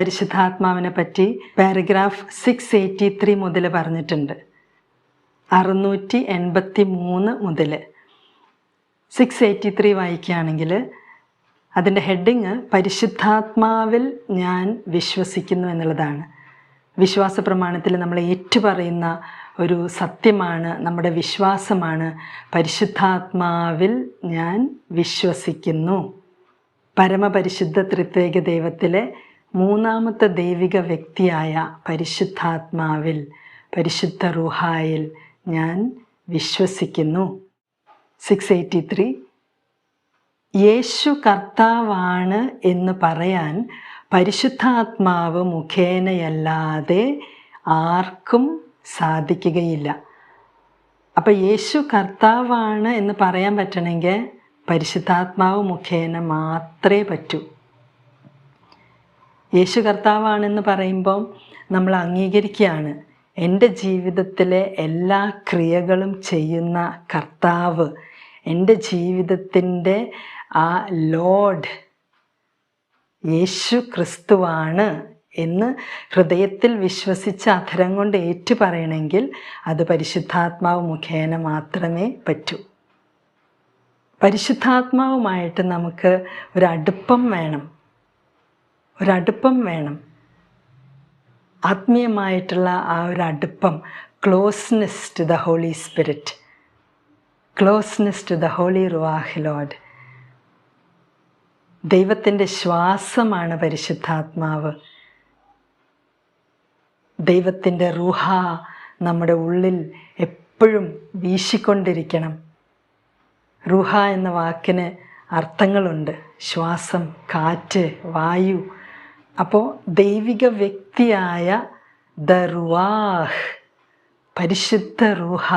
പരിശുദ്ധാത്മാവിനെ പറ്റി paragraph six eighty three മുതൽ പറഞ്ഞിട്ടുണ്ട്. അറുന്നൂറ്റി എൺപത്തി മൂന്ന് മുതൽ സിക്സ് എയ്റ്റി ത്രീ വായിക്കുകയാണെങ്കിൽ അതിന്റെ ഹെഡിങ് പരിശുദ്ധാത്മാവിൽ ഞാൻ വിശ്വസിക്കുന്നു എന്നുള്ളതാണ്. വിശ്വാസ പ്രമാണത്തിൽ നമ്മൾ ഏറ്റുപറയുന്ന ഒരു സത്യമാണ് നമ്മുടെ വിശ്വാസമാണ് പരിശുദ്ധാത്മാവിൽ ഞാൻ വിശ്വസിക്കുന്നു. പരമപരിശുദ്ധ ത്രിത്വേക ദൈവത്തിലെ മൂന്നാമത്തെ ദൈവിക വ്യക്തിയായ പരിശുദ്ധാത്മാവിൽ പരിശുദ്ധ റുഹായിൽ ഞാൻ വിശ്വസിക്കുന്നു. Six eighty three. യേശു കർത്താവാണ് എന്ന് പറയാൻ പരിശുദ്ധാത്മാവ് മുഖേനയല്ലാതെ ആർക്കും സാധിക്കുകയില്ല. അപ്പം യേശു കർത്താവാണ് എന്ന് പറയാൻ പറ്റണമെങ്കിൽ പരിശുദ്ധാത്മാവ് മുഖേന മാത്രമേ പറ്റൂ. യേശു കർത്താവാണെന്ന് പറയുമ്പം നമ്മൾ അംഗീകരിക്കുകയാണ്. എന്റെ ജീവിതത്തിലെ എല്ലാ ക്രിയകളും ചെയ്യുന്ന കർത്താവ് എന്റെ ജീവിതത്തിന്റെ ആ ലോഡ് യേശു ക്രിസ്തുവാണ് എന്ന് ഹൃദയത്തിൽ വിശ്വസിച്ച് അധരം കൊണ്ട് ഏറ്റു പറയണമെങ്കിൽ അത് പരിശുദ്ധാത്മാവ് മുഖേന മാത്രമേ പറ്റൂ. പരിശുദ്ധാത്മാവുമായിട്ട് നമുക്ക് ഒരു അടുപ്പം വേണം. ഒരടുപ്പം വേണം. ആത്മീയമായിട്ടുള്ള ആ ഒരു അടുപ്പം closeness to the holy spirit closeness to the holy ruach lord ദൈവത്തിന്റെ ശ്വാസമാണ് പരിശുദ്ധാത്മാവ്. ദൈവത്തിന്റെ റുഹ നമ്മുടെ ഉള്ളിൽ എപ്പോഴും വീശിക്കൊണ്ടിരിക്കണം. റുഹ എന്ന വാക്കിന് അർത്ഥങ്ങളുണ്ട്. ശ്വാസം കാറ്റ് വായു അപ്പോൾ ദൈവിക വ്യക്തിയായ ദർവാഹ് പരിശുദ്ധ റുഹ.